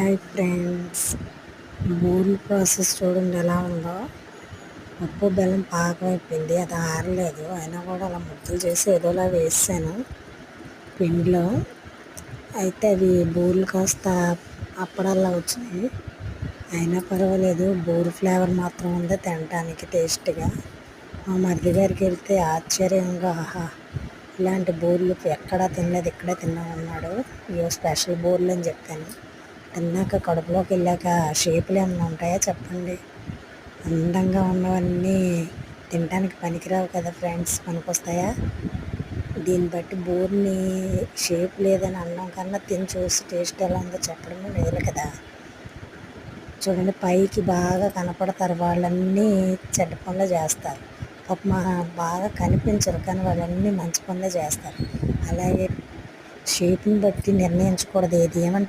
Hi friends. Bool process చూడండి ఎలా ఉందో. ఉప్పు బెల్లం పాకం అయిపోయింది. అది ఆరలేదు. అయినా కూడా అలా ముద్దలు చేసి ఏదోలా వేసాను పిండిలో. అయితే అవి బూరెలు కాస్త అప్పడల్లా వచ్చినాయి. అయినా పర్వాలేదు. బూరె ఫ్లేవర్ మాత్రం ఉంది తినడానికి టేస్ట్గా. మా మరిది గారికి వెళ్తే ఆశ్చర్యంగా ఆహా! ఇలాంటి బూరెలు ఎక్కడా తినలేదు ఇక్కడే తిన్నామన్నాడు. ఇవో స్పెషల్ బూరెలు అని చెప్పాను. తిన్నాక కడుపులోకి వెళ్ళాక షేపులు ఏమైనా ఉంటాయా చెప్పండి. అందంగా ఉన్నవన్నీ తినడానికి పనికిరావు కదా ఫ్రెండ్స్ పనికొస్తాయా? దీన్ని బట్టి బోర్ని షేప్ లేదని అన్నం కన్నా తిని చూసి టేస్ట్ ఎలా ఉందో చెప్పడమే మేలు కదా. చూడండి పైకి బాగా కనపడతారు వాళ్ళన్నీ చెడ్డ పనులు చేస్తారు. పాప మా బాగా కనిపించరు కానీ వాళ్ళన్నీ మంచి పనులు చేస్తారు. అలాగే షేప్ని బట్టి నిర్ణయించకూడదు ఏది ఏమంటారు?